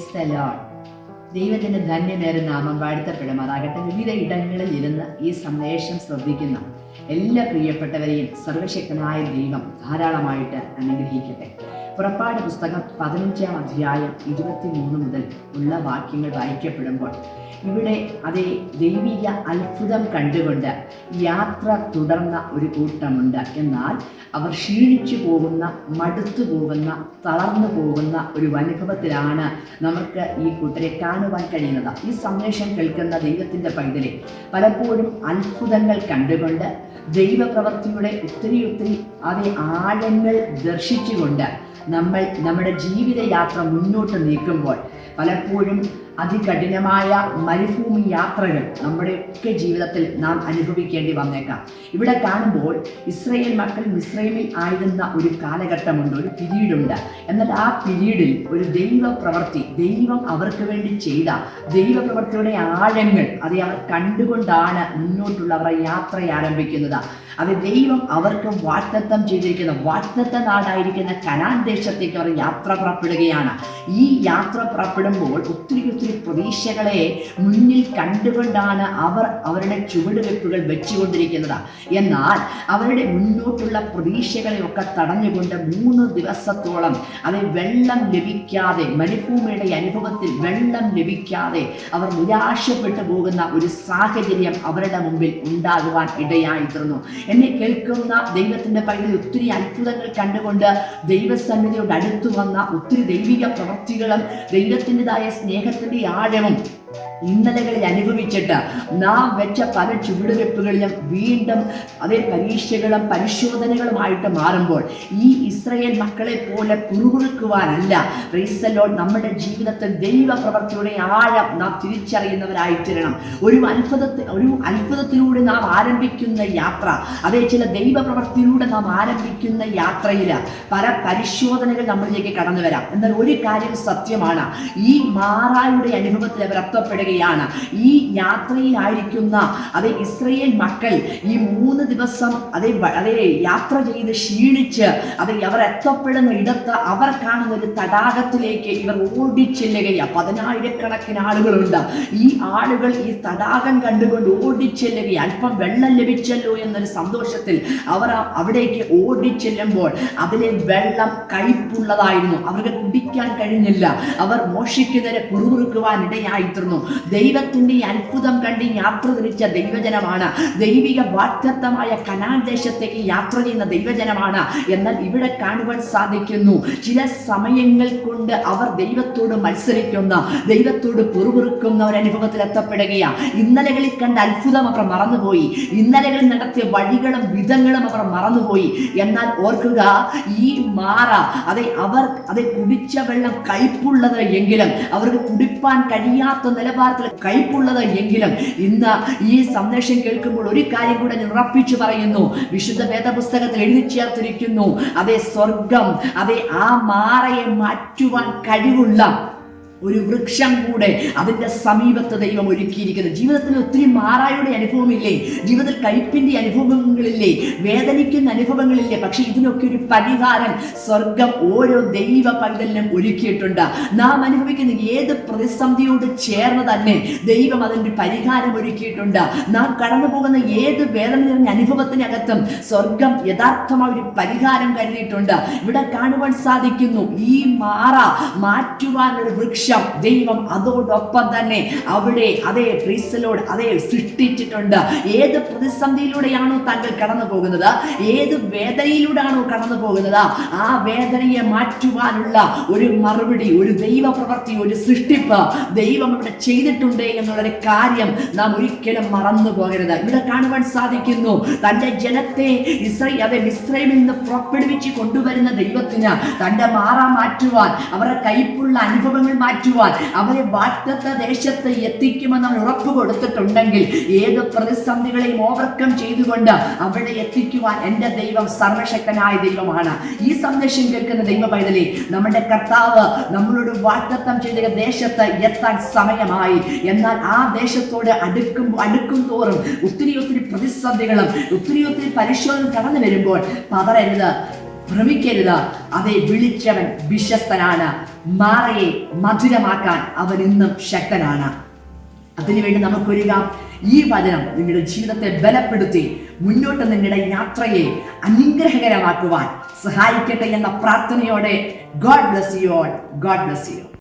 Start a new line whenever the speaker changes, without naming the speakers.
Praise the load ദൈവത്തിന്റെ ധന്യമേറെ നാമം വാഴ്ത്തപ്പെടുമാറാകട്ടെ. വിവിധ ഇടങ്ങളിൽ ഇരുന്ന് ഈ സന്ദേശം ശ്രദ്ധിക്കുന്ന എല്ലാ പ്രിയപ്പെട്ടവരെയും സർവശക്തനായ ദൈവം ധാരാളമായിട്ട് അനുഗ്രഹിക്കട്ടെ. പുറപ്പാട് പുസ്തകം പതിനഞ്ചാം അധ്യായം ഇരുപത്തിമൂന്ന് മുതൽ ഉള്ള വാക്യങ്ങൾ വായിക്കപ്പെടുമ്പോൾ ഇവിടെ അതേ ദൈവിക അത്ഭുതം കണ്ടുകൊണ്ട് യാത്ര തുടർന്ന ഒരു കൂട്ടമുണ്ട്. എന്നാൽ അവർ ക്ഷീണിച്ചു പോകുന്ന മടുത്തു പോകുന്ന തളർന്നു പോകുന്ന ഒരു അനുഭവത്തിലാണ് നമുക്ക് ഈ കൂട്ടരെ കാണുവാൻ കഴിയുന്നത്. ഈ സന്ദേശം കേൾക്കുന്ന ദൈവത്തിന്റെ പൈതലെ പലപ്പോഴും അത്ഭുതങ്ങൾ കണ്ടുകൊണ്ട് ദൈവപ്രവർത്തിയുടെ ഒത്തിരി ഒത്തിരി അവയെ ആഴങ്ങൾ ദർശിച്ചുകൊണ്ട് നമ്മൾ നമ്മുടെ ജീവിതയാത്ര മുന്നോട്ട് നീക്കുമ്പോൾ പലപ്പോഴും അതികഠിനമായ മരുഭൂമി യാത്രകൾ നമ്മുടെയൊക്കെ ജീവിതത്തിൽ നാം അനുഭവിക്കേണ്ടി വന്നേക്കാം. ഇവിടെ കാണുമ്പോൾ ഇസ്രയേൽ മക്കൾ മിശ്രൈമിൽ ആയിരുന്ന ഒരു കാലഘട്ടമുണ്ട് ഒരു പിരീഡുണ്ട്. എന്നാൽ ആ പിരീഡിൽ ഒരു ദൈവ പ്രവൃത്തി ദൈവം അവർക്ക് വേണ്ടി ചെയ്ത ദൈവ പ്രവൃത്തിയുടെ ആഴങ്ങൾ അത് അവർ കണ്ടുകൊണ്ടാണ് മുന്നോട്ടുള്ള യാത്ര ആരംഭിക്കുന്നത്. അത് ദൈവം അവർക്ക് വാക്തത്വം ചെയ്തിരിക്കുന്ന വാക്തത്വ നാടായിരിക്കുന്ന കനാൻ ദേശത്തേക്ക് അവർ യാത്ര പുറപ്പെടുകയാണ്. ഈ യാത്ര പുറപ്പെടുമ്പോൾ ഒത്തിരി ഒത്തിരി പ്രതീക്ഷകളെ മുന്നിൽ കണ്ടുകൊണ്ടാണ് അവർ അവരുടെ ചുവടുവെപ്പുകൾ വെച്ചുകൊണ്ടിരിക്കുന്നത്. എന്നാൽ അവരുടെ മുന്നോട്ടുള്ള പ്രതീക്ഷകളെയൊക്കെ തടഞ്ഞുകൊണ്ട് മൂന്ന് ദിവസത്തോളം അത് വെള്ളം ലഭിക്കാതെ മരുഭൂമിയുടെ അനുഭവത്തിൽ വെള്ളം ലഭിക്കാതെ അവർ നിരാശപ്പെട്ടു പോകുന്ന ഒരു സാഹചര്യം അവരുടെ മുമ്പിൽ ഉണ്ടാകുവാൻ ഇടയായിത്തീർന്നു. എന്നെ കേൾക്കുന്ന ദൈവത്തിന്റെ പൈതൽ ഒത്തിരി അത്ഭുതങ്ങൾ കണ്ടുകൊണ്ട് ദൈവസന്നിധിയോട് അടുത്തു വന്ന ഒത്തിരി ദൈവിക പ്രവൃത്തികളും ദൈവത്തിന്റെതായ സ്നേഹത്തിന്റെ ആഴവും ഇന്നലകളിൽ അനുഭവിച്ചിട്ട് നാം വെച്ച പല ചുവടുവെപ്പുകളിലും വീണ്ടും അതേ പരീക്ഷകളും പരിശോധനകളുമായിട്ട് മാറുമ്പോൾ ഈ ഇസ്രയേൽ മക്കളെ പോലെ കുറുകുറുക്കുവാനല്ല. റീസലോൺ നമ്മുടെ ജീവിതത്തിൽ ദൈവപ്രവർത്തിയുടെ ആഴം നാം തിരിച്ചറിയുന്നവരായിത്തീരണം. ഒരു അത്ഭുതത്തിൽ ഒരു അത്ഭുതത്തിലൂടെ നാം ആരംഭിക്കുന്ന യാത്ര അതേ ചില ദൈവപ്രവർത്തിയിലൂടെ നാം ആരംഭിക്കുന്ന യാത്രയിൽ പല പരിശോധനകൾ നമ്മളിലേക്ക് കടന്നു വരാം എന്നാൽ ഒരു കാര്യം സത്യമാണ്. ഈ മാറായുടെ അനുഭവത്തിൽ അവർ എത്തപ്പെടുകയാണ് ഈ യാത്രയിലായിരിക്കുന്ന അതേ ഇസ്രയേൽ മക്കൾ ഈ മൂന്ന് ദിവസം അതേ വളരെ യാത്ര ചെയ്ത് ക്ഷീണിച്ച് അത് അവർ എത്തപ്പെടുന്ന ഇടത്ത് അവർ കാണുന്ന ഒരു തടാകത്തിലേക്ക് ഇവർ ഓടിച്ചെല്ലുകയാണ് പതിനായിരക്കണക്കിന് ആളുകളുണ്ട്. ഈ ആളുകൾ ഈ തടാകം കണ്ടുകൊണ്ട് ഓടിച്ചെല്ലുകയാണ് അല്പം വെള്ളം ലഭിച്ചല്ലോ എന്നൊരു സന്തോഷത്തിൽ അവർ അവിടേക്ക് ഓടിച്ചെല്ലുമ്പോൾ അതിലെ വെള്ളം കയ്പുള്ളതായിരുന്നു അവർക്ക് കുടിക്കാൻ കഴിഞ്ഞില്ല. അവർ മോഷിക്കുന്നവരെ കുറുകുറുക്കുവാൻ ഇടയായിത്തീർന്നു. ദൈവത്തിന്റെ അത്ഭുതം കണ്ട് യാത്ര തിരിച്ച ദൈവജനമാണ്. ദൈവിക വാക്തത്വമായ കനാൻ ദേശത്തേക്ക് യാത്ര ചെയ്യുന്ന ദൈവജനമാണ്. എന്നാൽ ഇവിടെ കാണുവാൻ സാധിക്കുന്നു ചില സമയങ്ങൾ കൊണ്ട് അവർ ദൈവത്തോട് മത്സരിക്കുന്ന ദൈവത്തോട് പുറകുറുക്കുന്ന ഒരു അനുഭവത്തിൽ എത്തപ്പെടുകയാണ് ഇന്നലകളിൽ കണ്ട അത്ഭുതം അവർ മറന്നുപോയി. ഇന്നലകളിൽ നടത്തിയ വഴികളും വിധങ്ങളും അവർ മറന്നുപോയി. എന്നാൽ ഓർക്കുക ഈ മാറ അതെ അവർ അതെ കുടിച്ച വെള്ളം കയ്പുള്ളത് എങ്കിലും അവർക്ക് കുടിപ്പാൻ കഴിയാത്ത നിലവാരത്തിൽ കയ്പുള്ളത് എങ്കിലും ഇന്ന് ഈ സന്ദേശം കേൾക്കുമ്പോൾ ഒരു കാര്യം കൂടെ ഞാൻ ഉറപ്പിച്ചു പറയുന്നു. വിശുദ്ധ വേദപുസ്തകത്തിൽ എഴുതി ചേർത്തിരിക്കുന്നു. അതെ സ്വർഗം അതെ ആ മാറയെ മാറ്റുവാൻ കഴിവുള്ള ഒരു വൃക്ഷം കൂടെ അതിന്റെ സമീപത്ത് ദൈവം ഒരുക്കിയിരിക്കുന്നത് ജീവിതത്തിൽ ഒത്തിരി മാറായുടെ അനുഭവമില്ലേ? ജീവിതത്തിൽ കയ്പിന്റെ അനുഭവങ്ങളില്ലേ? വേദനിക്കുന്ന അനുഭവങ്ങളില്ലേ? പക്ഷേ ഇതിനൊക്കെ ഒരു പരിഹാരം സ്വർഗം ഓരോ ദൈവ പൈതലിനും ഒരുക്കിയിട്ടുണ്ട്. നാം അനുഭവിക്കുന്ന ഏത് പ്രതിസന്ധിയോട് ചേർന്ന് തന്നെ ദൈവം അതിന്റെ പരിഹാരം ഒരുക്കിയിട്ടുണ്ട്. നാം കടന്നു പോകുന്ന ഏത് വേദന നിറഞ്ഞ അനുഭവത്തിനകത്തും സ്വർഗം യഥാർത്ഥമായ ഒരു പരിഹാരം കരുതിയിട്ടുണ്ട്. ഇവിടെ കാണുവാൻ സാധിക്കുന്നു ഈ മാറ മാറ്റുവാനൊരു വൃക്ഷം ദൈവം അതോടൊപ്പം തന്നെ അവിടെ അതേ പ്രീസലോട് അതേ സൃഷ്ടിച്ചിട്ടുണ്ട്. ഏത് പ്രതിസന്ധിയിലൂടെയാണോ താങ്കൾ കടന്നു പോകുന്നത്? ഏത് വേദനയിലൂടെയാണോ കടന്നു പോകുന്നത്? ആ വേദനയെ മാറ്റുവാനുള്ള ഒരു മറുപടി ഒരു ദൈവ പ്രവൃത്തി ഒരു സൃഷ്ടിപ്പ് ദൈവം ഇവിടെ ചെയ്തിട്ടുണ്ട് എന്നുള്ളൊരു കാര്യം നാം ഒരിക്കലും മറന്നു പോകരുത്. ഇവിടെ കാണുവാൻ സാധിക്കുന്നു തന്റെ ജനത്തെ ഇസ്രൈ അതെ ഇസ്രൈമിൽ നിന്ന് പുറപ്പെടുവിച്ച് കൊണ്ടുവരുന്ന ദൈവത്തിന് തന്റെ മാറ മാറ്റുവാൻ അവരുടെ കയ്പുള്ള അനുഭവങ്ങൾ മാറ്റുവാൻ അവരെ വാഗ്ദത്ത ദേശത്ത് എത്തിക്കുമെന്ന് അവൻ ഉറപ്പ് കൊടുത്തിട്ടുണ്ടെങ്കിൽ ഏത് പ്രതിസന്ധികളെയും ഓവർകം ചെയ്തുകൊണ്ട് അവിടെ എത്തിക്കുവാൻ എന്റെ ദൈവം സർവശക്തനായ ദൈവമാണ്. ഈ സന്ദേശം കേൾക്കുന്ന ദൈവ പൈതലി നമ്മുടെ കർത്താവ് നമ്മളോട് വാഗ്ദത്തം ചെയ്ത ദേശത്ത് എത്താൻ സമയമായി. എന്നാൽ ആ ദേശത്തോട് അടുക്കും അടുക്കും തോറും ഒത്തിരി ഒത്തിരി പ്രതിസന്ധികളും ഒത്തിരി ഒത്തിരി പരിശോധന കടന്നു വരുമ്പോൾ പതറരുത് ഭ്രമിക്കരുത്. അതെ വിളിച്ചവൻ വിശ്വസ്തനാണ്. മാറയെ മധുരമാക്കാൻ അവൻ ഇന്നും ശക്തനാണ്. അതിനുവേണ്ടി നമുക്കൊരുങ്ങാം. ഈ വചനം നിങ്ങളുടെ ജീവിതത്തെ ബലപ്പെടുത്തി മുന്നോട്ട് നിങ്ങളുടെ യാത്രയെ അനുഗ്രഹകരമാക്കുവാൻ സഹായിക്കട്ടെ എന്ന പ്രാർത്ഥനയോടെ God bless you all God bless you